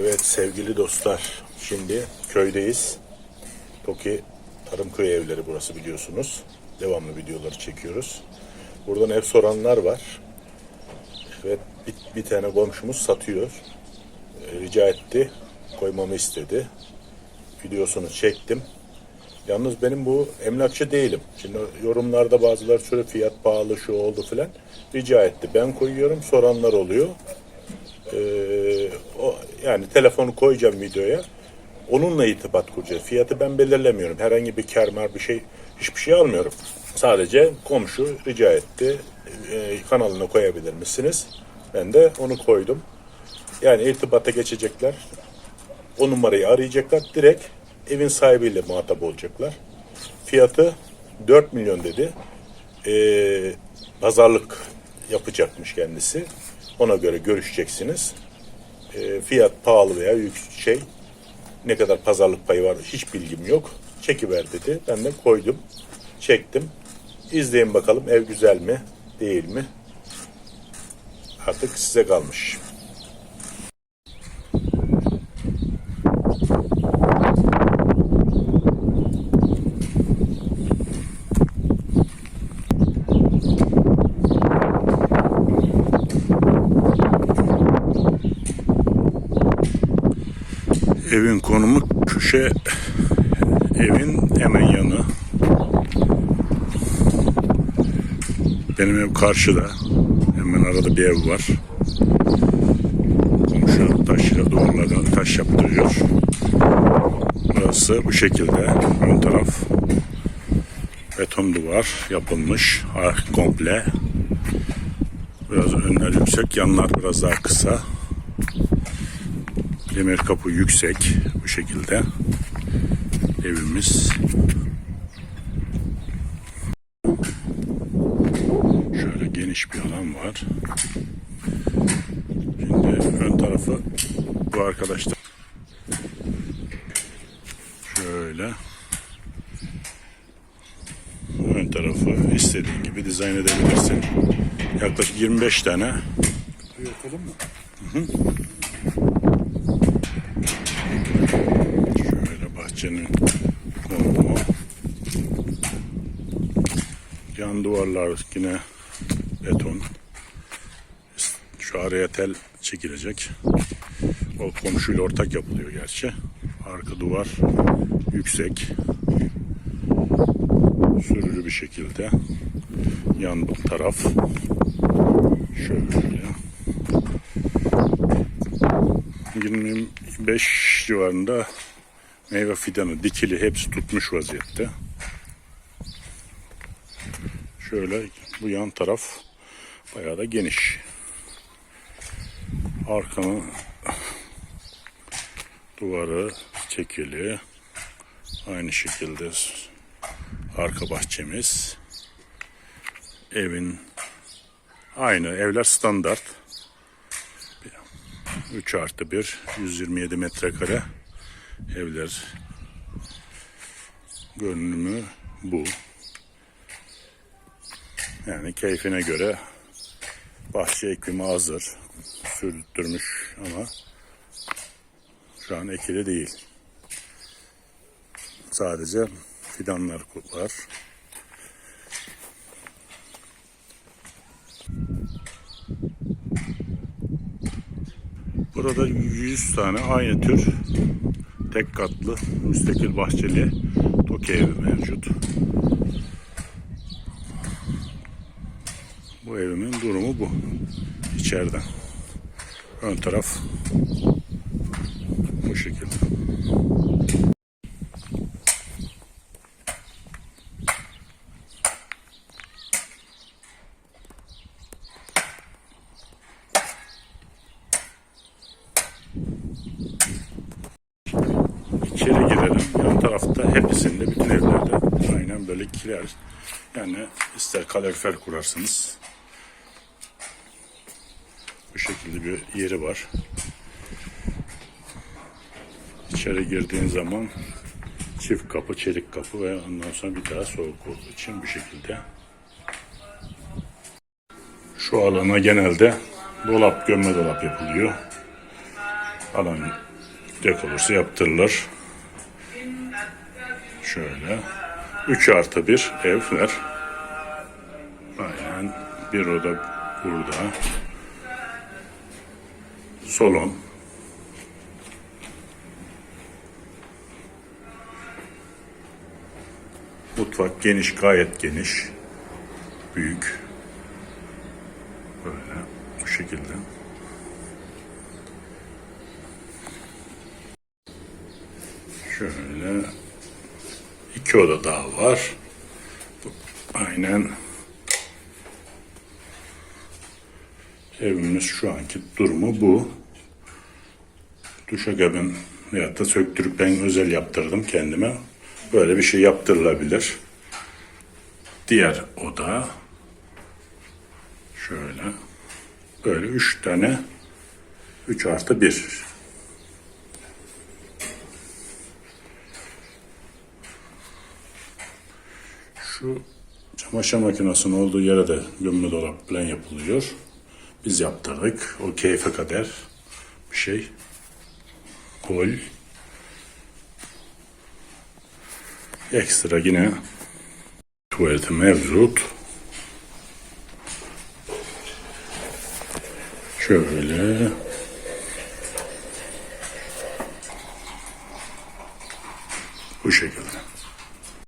Evet sevgili dostlar, şimdi köydeyiz. Toki Tarım Köy Evleri burası biliyorsunuz. Devamlı videoları çekiyoruz. Buradan ev soranlar var. Evet bir, bir tane komşumuz satıyor. E, rica etti, koymamı istedi. Videosunu çektim. Yalnız benim bu emlakçı değilim. Şimdi yorumlarda bazıları şöyle fiyat pahalı şu oldu filan. Rica etti. Ben koyuyorum soranlar oluyor. Ee, o, yani telefonu koyacağım videoya. Onunla irtibat kuracağız. Fiyatı ben belirlemiyorum. Herhangi bir kar mar bir şey hiçbir şey almıyorum. Sadece komşu rica etti. Ee, kanalına koyabilir misiniz? Ben de onu koydum. Yani irtibata geçecekler. O numarayı arayacaklar. Direkt evin sahibiyle muhatap olacaklar. Fiyatı 4 milyon dedi. Ee, pazarlık yapacakmış kendisi. Ona göre görüşeceksiniz. Ee, fiyat pahalı veya yüksek şey ne kadar pazarlık payı var hiç bilgim yok. Çekiver dedi. Ben de koydum. Çektim. İzleyin bakalım ev güzel mi değil mi? Artık size kalmış. Evin konumu köşe evin hemen yanı. Benim ev karşıda. Hemen arada bir ev var. Komşu taşla duvarlardan taş yaptırıyor. Burası bu şekilde. Ön taraf beton duvar yapılmış. Ah, komple. Biraz önler yüksek, yanlar biraz daha kısa. Demir kapı yüksek bu şekilde. Evimiz. Şöyle geniş bir alan var. Şimdi ön tarafı bu arkadaşlar. Şöyle. Ön tarafı istediğin gibi dizayn edebilirsin. Yaklaşık 25 tane Yatalım mı? Şöyle bahçenin konumu. Yan duvarlar yine beton. Şu araya tel çekilecek. O komşuyla ortak yapılıyor gerçi. Arka duvar yüksek. Sürülü bir şekilde. Yan taraf şöyle. 25 civarında meyve fidanı dikili hepsi tutmuş vaziyette. Şöyle bu yan taraf bayağı da geniş. Arkanın duvarı çekili. Aynı şekilde arka bahçemiz. Evin aynı evler standart. 3 artı 1, 127 metrekare evler. Görünümü bu. Yani keyfine göre bahçe ekimi hazır. Sürdürmüş ama şu an ekili değil. Sadece fidanlar var. Burada 100 tane aynı tür tek katlı müstakil bahçeli toki evi mevcut. Bu evimin durumu bu. İçeriden. Ön taraf bu şekilde. İçeri girelim. Yan tarafta hepsinde bütün evlerde aynen böyle kiler. Yani ister kalorifer kurarsınız. Bu şekilde bir yeri var. İçeri girdiğin zaman çift kapı, çelik kapı ve ondan sonra bir daha soğuk olduğu için bu şekilde. Şu alana genelde dolap, gömme dolap yapılıyor. alan dekolursa yaptırılır. Şöyle. 3 artı bir evler. Aynen. Bir oda burada. Salon. Mutfak geniş, gayet geniş. Büyük. Böyle bu şekilde. Şöyle iki oda daha var. Aynen evimiz şu anki durumu bu. Duşakabin veyahut da söktürüp ben özel yaptırdım kendime. Böyle bir şey yaptırılabilir. Diğer oda şöyle böyle üç tane 3 artı 1 şu çamaşır makinesinin olduğu yere de gömme dolap falan yapılıyor. Biz yaptırdık. O keyfe kadar bir şey. Gol. Ekstra yine tuvaleti mevcut. Şöyle